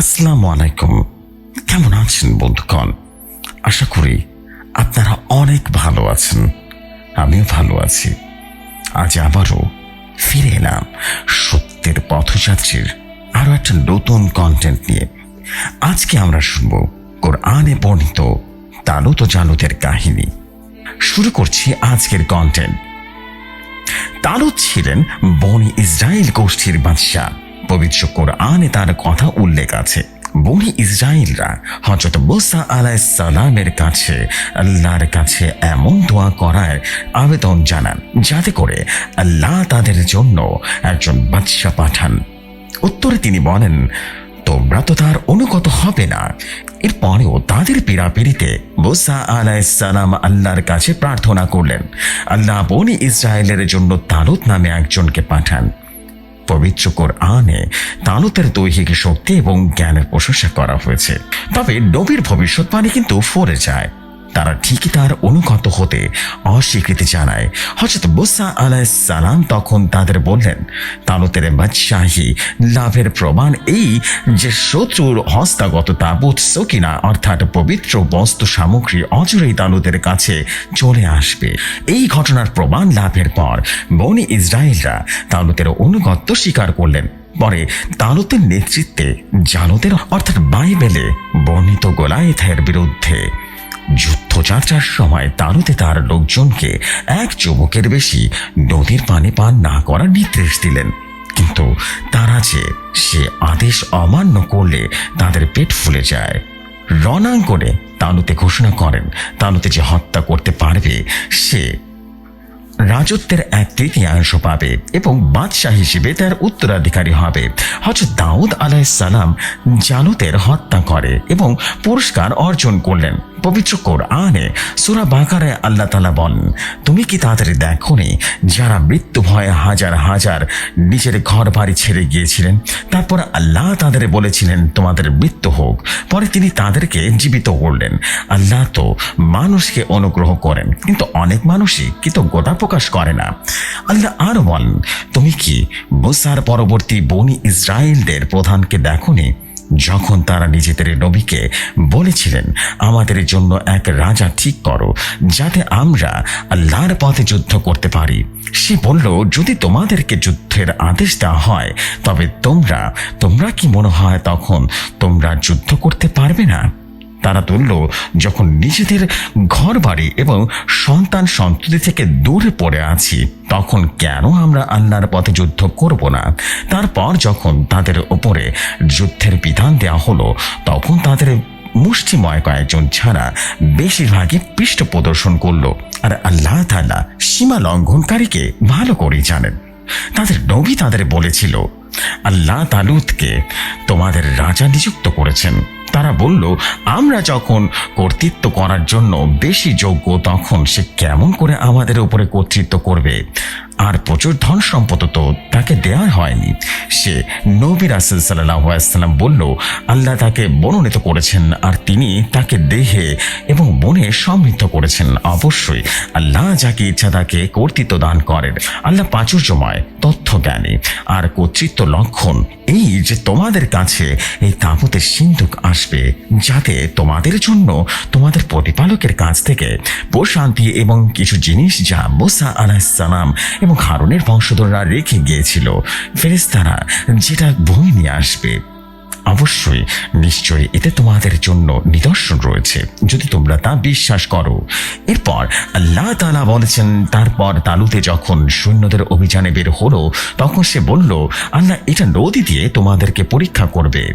আসসালামু আলাইকুম। কেমন আছেন বন্ধুগণ? আশা করি আপনারা অনেক ভালো আছেন। আমিও ভালো আছি। আজ আবারও ফিরে এলাম সত্যের পথযাত্রীর আরও একটা নতুন কন্টেন্ট নিয়ে। আজকে আমরা শুনব কোরআনে বর্ণিত তালুত জালুতের কাহিনী। শুরু করছি আজকের কন্টেন্ট তালুত ছিলেন বনি ইসরায়েল গোষ্ঠীর বাদশাহ। পবিত্র কোরআনে তার কথা উল্লেখ আছে। বনি ইসরায়েলরা হজরত মুসা আলাহ সালামের কাছে, আল্লাহর কাছে এমন দোয়া করার আবেদন জানান, যাতে করে আল্লাহ তাদের জন্য একজন বাদশাহ পাঠান। উত্তরে তিনি বলেন, তোমরা তো তার অনুগত হবে না। এরপরেও তাদের পীড়াপিড়িতে মুসা আলাইসালাম আল্লাহর কাছে প্রার্থনা করলেন। আল্লাহ বনি ইসরায়েলের জন্য তালুত নামে একজনকে পাঠান। পবিত্র কোরআনে তালুতের দৈহিক শক্তি এবং জ্ঞানের প্রশংসা করা হয়েছে। তবে নবীর ভবিষ্যৎবাণী কিন্তু ফরে যায়। তারা ঠিকই তার অনুগত হতে অস্বীকৃতি জানায়। হজরত মুসা আলাইহিস সালাম তখন তাদের বললেন, তালুতের বাদশাহী, লাভের প্রমাণ এই যে শত্রুর হস্তাগত তাবুত সকিনা, অর্থাৎ পবিত্র বস্তু সামগ্রী অজরেই তালুতের কাছে চলে আসবে। এই ঘটনার প্রমাণ লাভের পর বনি ইসরায়েলরা তালুতের অনুগত্য স্বীকার করলেন। পরে তালুতের নেতৃত্বে জালুতের, অর্থাৎ বাইবেলে বর্ণিত গোলায়েথের বিরুদ্ধে যুদ্ধযাত্রার সময় তালুতে তার লোকজনকে এক চুমুকের বেশি নদীর পানি পান না করার নির্দেশ দিলেন। কিন্তু তারা যে সে আদেশ অমান্য করলে তাদের পেট ফুলে যায়। রণাঙ্গনে তালুতে ঘোষণা করেন তালুতে যে হত্যা করতে পারবে, সে রাজত্বের এক তৃতীয়াংশ পাবে এবং বাদশাহ হিসেবে তার উত্তরাধিকারী হবে। হজরত দাউদ আলাইসালাম জালুতের হত্যা করে এবং পুরস্কার অর্জন করলেন। পবিত্র কোরআনে সুরা বাকারে আল্লাহ তালা বলেন, তুমি কি তাদের দেখনি যারা মৃত্যু ভয়ে হাজার হাজার নিজের ঘর বাড়ি ছেড়ে গিয়েছিলেন? তারপর আল্লাহ তাদের বলেছিলেন, তোমাদের মৃত্যু হোক। পরে তিনি তাদেরকে জীবিত করলেন। আল্লাহ তো মানুষকে অনুগ্রহ করেন, কিন্তু অনেক মানুষই কৃতজ্ঞতা প্রকাশ করে না। আল্লাহ আরও বলেন, তুমি কি মুসার পরবর্তী বনি ইসরায়েলদের প্রধানকে দেখনি যখন তারা নিজেদের নবীকে বলেছিলেন, আমাদের জন্য এক রাজা ঠিক করো, যাতে আমরা আল্লাহর পথে যুদ্ধ করতে পারি। সে বলল, যদি তোমাদেরকে যুদ্ধের আদেশ দেওয়া হয়, তবে তোমরা তোমরা কি মনে হয় তখন তোমরা যুদ্ধ করতে পারবে না? তারা তুলল যখন নিজেদের ঘর বাড়ি এবং সন্তান সন্ততি থেকে দূরে পড়ে আছি, তখন কেন আমরা আল্লাহর পথে যুদ্ধ করব না? তারপর যখন তাদের ওপরে যুদ্ধের বিধান দেওয়া হলো, তখন তাদের মুষ্টিময় কয়েকজন ছাড়া বেশিরভাগই পৃষ্ঠ প্রদর্শন করল। আর আল্লাহ তাআলা সীমা লঙ্ঘনকারীকে ভালো করেই জানেন। তাদের নবী তাদের বলেছিল, আল্লাহ তালুদকে তোমাদের রাজা নিযুক্ত করেছেন। তারা বলল, আমরা যখন কর্তৃত্ব করার জন্য বেশি যোগ্য, তখন সে কেমন করে আমাদের উপরে কর্তৃত্ব করবে? আর প্রচুর ধন সম্পদ তো তাকে দেওয়া হয়নি। সে নবী রাসুল সাল্লাম বলল, আল্লাহ তাকে মনোনীত করেছেন আর তিনি তাকে দেহে এবং মনে সমৃদ্ধ করেছেন। অবশ্যই আল্লাহ যাকে ইচ্ছা তাকে কর্তৃত্ব দান করেন। আল্লাহ প্রাচুর্যময় তথ্য জ্ঞানী আর কর্তৃত্ব লক্ষণ। এই যে তোমাদের কাছে এই তাবুতের সিন্ধুক আসবে, যাতে তোমাদের জন্য তোমাদের প্রতিপালকের কাছ থেকে প্রশান্তি এবং কিছু জিনিস যা মোসা আলাহিসাল্লাম এবং হারুনের বংশধররা রেখে গিয়েছিল। ফেরেস্তারা যেটা বই নিয়ে আসবে। অবশ্যই, নিশ্চয়ই এতে তোমাদের জন্য নিদর্শন রয়েছে। যদি তোমরা তা বিশ্বাস করো। এরপর আল্লাহ তালা বলেছেন, তারপর তালুতে যখন সৈন্যদের অভিযানে বের হলো, তখন সে বলল, আল্লাহ এটা নদী দিয়ে তোমাদেরকে পরীক্ষা করবে।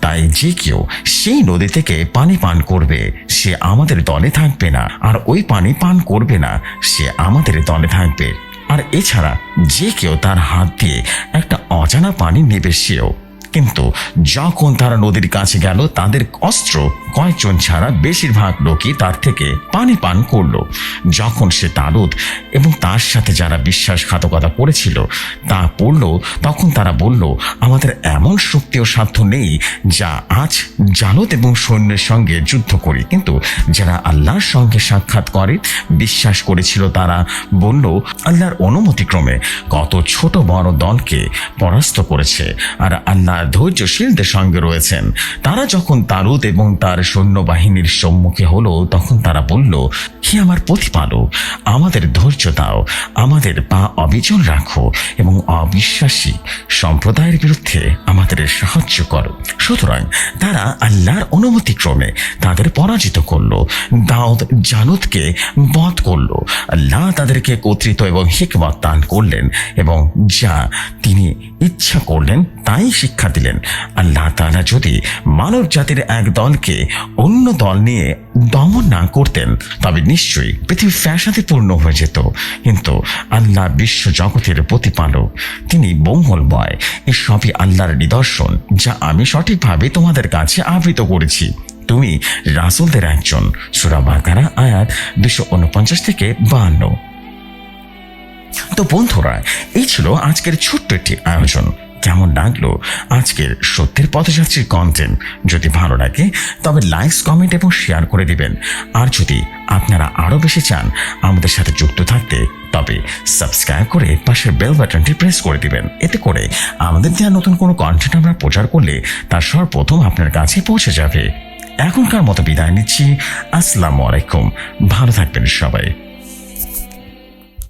তাই যে কেউ সেই নদী থেকে পানি পান করবে। সে আমাদের দলে থাকবে না, আর ওই পানি পান করবে না, সে আমাদের দলে থাকবে। আর এছাড়া যে কেউ তার হাত দিয়ে একটা অজানা পানি নেবে সেও। কিন্তু যখন তারা নদীর কাছে গেল, তাদের অস্ত্র কয়েকজন ছাড়া বেশিরভাগ লোকই তার থেকে পানি পান করল। যখন সে তালুদ এবং তার সাথে যারা বিশ্বাসঘাতকতা করেছিল, তা পড়ল, তখন তারা বলল, আমাদের এমন শক্তি ও সাধ্য নেই যা আজ জালত এবং সৈন্যের সঙ্গে যুদ্ধ করি। কিন্তু যারা আল্লাহর সঙ্গে সাক্ষাৎ করে, বিশ্বাস করেছিল, তারা বলল, আল্লাহর অনুমতিক্রমে কত ছোট বড় দলকে পরাস্ত করেছে, আর আল্লাহ ধৈর্যশীলদের সঙ্গে রয়েছেন। তারা যখন তারুদ এবং তার সৈন্যবাহিনীর সম্মুখে হলো, তখন তারা বলল, হে আমার প্রতিপালক, আমাদের ধৈর্য দাও, আমাদের পা অবিচল রাখো এবং অবিশ্বাসী সম্প্রদায়ের বিরুদ্ধে আমাদের সাহায্য করো। সুতরাং তারা আল্লাহর অনুমতিক্রমে তাদের পরাজিত করল, দাউদ জানুদকে বধ করল। আল্লাহ তাদেরকে কর্তৃত্ব এবং হিকমত দান করলেন এবং যা তিনি ইচ্ছা করলেন তাই শিক্ষা দিলেন। আল্লাহ তাআলা যদি মানব জাতির এক দলকে অন্য দল নিয়ে দমন না করতেন, তবে নিশ্চয়ই পৃথিবী ফ্যাসাদে পূর্ণ হয়ে যেত। কিন্তু আল্লাহ বিশ্ব জগতের প্রতিপালক, তিনি মঙ্গলময় এসবই আল্লাহর নিদর্শন, যা আমি সঠিকভাবে তোমাদের কাছে আবৃত করেছি। তুমি রাসুলদের একজন। সুরা বাকারা, আয়াত দুশো উনপঞ্চাশ থেকে বাহান্ন। তো বন্ধুরা, এই ছিল আজকের ছোট্ট একটি আয়োজন। কেমন লাগল আজকের সত্যের পথযাত্রীর কন্টেন্ট যদি ভালো লাগে, তবে লাইকস কমেন্ট এবং শেয়ার করে দিবেন। আর যদি আপনারা আরও বেশি চান আমাদের সাথে যুক্ত থাকতে, তবে সাবস্ক্রাইব করে পাশের বেল বাটনটি প্রেস করে দিবেন। এতে করে আমাদের দেওয়া নতুন কোনো কন্টেন্ট আমরা প্রচার করলে তার সর্বপ্রথম আপনার কাছে পৌঁছে যাবে। এখনকার মতো বিদায় নিচ্ছি। আসসালামু আলাইকুম। ভালো থাকবেন সবাই।